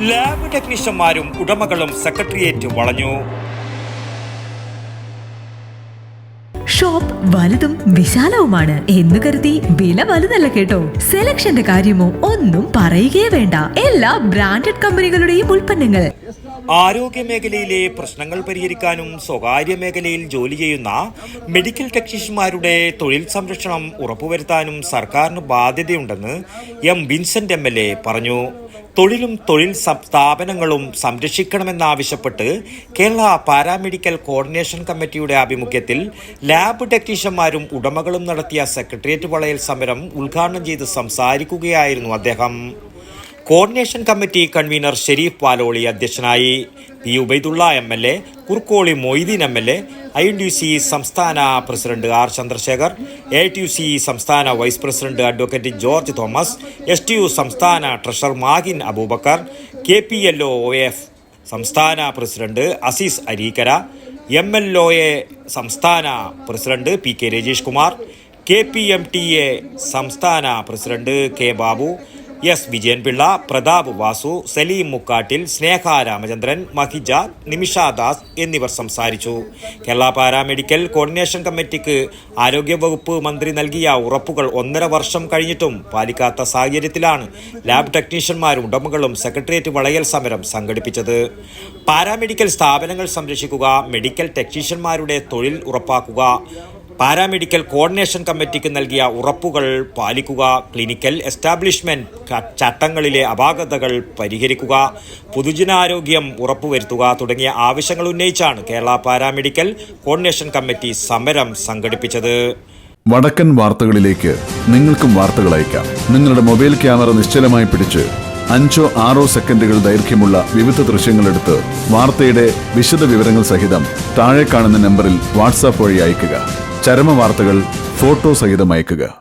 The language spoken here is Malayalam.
ലാബ് ടെക്നീഷ്യന്മാരും ഉടമകളും സെക്രട്ടേറിയറ്റ് വളഞ്ഞു. ഷോപ്പ് വലുതും വിശാലവുമാണ് എന്ന് കരുതി വില വലുതല്ല കേട്ടോ. സെലക്ഷന്റെ കാര്യമോ ഒന്നും പറയുകയേ വേണ്ട. എല്ലാ ബ്രാൻഡഡ് കമ്പനികളുടെയും ഉൽപ്പന്നങ്ങൾ. ആരോഗ്യ മേഖലയിലെ പ്രശ്നങ്ങൾ പരിഹരിക്കാനും സ്വകാര്യ മേഖലയിൽ ജോലി ചെയ്യുന്ന മെഡിക്കൽ ടെക്നീഷ്യന്മാരുടെ തൊഴിൽ സംരക്ഷണം ഉറപ്പുവരുത്താനും സർക്കാരിന് ബാധ്യതയുണ്ടെന്ന് എം വിൻസെന്റ് എം പറഞ്ഞു. തൊഴിലും തൊഴിൽ സ്ഥാപനങ്ങളും സംരക്ഷിക്കണമെന്നാവശ്യപ്പെട്ട് കേരള പാരാമെഡിക്കൽ കോർഡിനേഷൻ കമ്മിറ്റിയുടെ ആഭിമുഖ്യത്തിൽ ലാബ് ടെക്നീഷ്യന്മാരും ഉടമകളും നടത്തിയ സെക്രട്ടേറിയറ്റ് വളയൽ സമരം ഉദ്ഘാടനം ചെയ്ത് സംസാരിക്കുകയായിരുന്നു അദ്ദേഹം. Coordination committee convener Shareef Paloli അധ്യക്ഷനായി. P Ubaidulla M L A Kurkoli Moideen M L A I N D C സംസ്ഥാന president R Chandrasekhar A T U C സംസ്ഥാന vice president advocate George Thomas S T U സംസ്ഥാന treasurer Mahin Abubakar K P L O F സംസ്ഥാന president Azeez Areekkara M L O A സംസ്ഥാന president P K Rajeesh Kumar K P M T A സംസ്ഥാന president K Babu S. Vijayanpillai Prathap Vasu Saleem Mukkattil Sneha Ramachandran Mahija Nimisha Das എന്നിവർ സംസാരിച്ചു. കേരള പാരാമെഡിക്കൽ കോർഡിനേഷൻ കമ്മിറ്റിക്ക് ആരോഗ്യവകുപ്പ് മന്ത്രി നൽകിയ ഉറപ്പുകൾ ഒന്നര വർഷം കഴിഞ്ഞിട്ടും പാലിക്കാത്ത സാഹചര്യത്തിലാണ് ലാബ് ടെക്നീഷ്യന്മാരും ഉടമകളും സെക്രട്ടേറിയറ്റ് വളയൽ സമരം സംഘടിപ്പിച്ചത്. പാരാമെഡിക്കൽ സ്ഥാപനങ്ങൾ സംരക്ഷിക്കുക മെഡിക്കൽ ടെക്നീഷ്യന്മാരുടെ തൊഴിൽ ഉറപ്പാക്കുക പാരാമെഡിക്കൽ കോർഡിനേഷൻ കമ്മിറ്റിക്ക് നൽകിയ ഉറപ്പുകൾ പാലിക്കുക ക്ലിനിക്കൽ എസ്റ്റാബ്ലിഷ്മെന്റ് ക- ചട്ടങ്ങളിലെ അപാകതകൾ പരിഹരിക്കുക പൊതുജനാരോഗ്യം ഉറപ്പുവരുത്തുക തുടങ്ങിയ ആവശ്യങ്ങൾ ഉന്നയിച്ചാണ് കേരള പാരാമെഡിക്കൽ കോർഡിനേഷൻ കമ്മിറ്റി സമരം സംഘടിപ്പിച്ചത്. വടക്കൻ വാർത്തകളിലേക്ക് നിങ്ങൾക്കും വാർത്തകൾ അയക്കാം. നിങ്ങളുടെ മൊബൈൽ ക്യാമറ നിശ്ചലമായി പിടിച്ച് അഞ്ചോ ആറോ സെക്കൻഡുകൾ ദൈർഘ്യമുള്ള വിവിധ ദൃശ്യങ്ങളെടുത്ത് വാർത്തയുടെ വിശദ വിവരങ്ങൾ സഹിതം താഴെ കാണുന്ന നമ്പറിൽ വാട്സാപ്പ് വഴി അയയ്ക്കുക. ചരമ വാർത്തകൾ ഫോട്ടോ സഹിതം അയയ്ക്കുക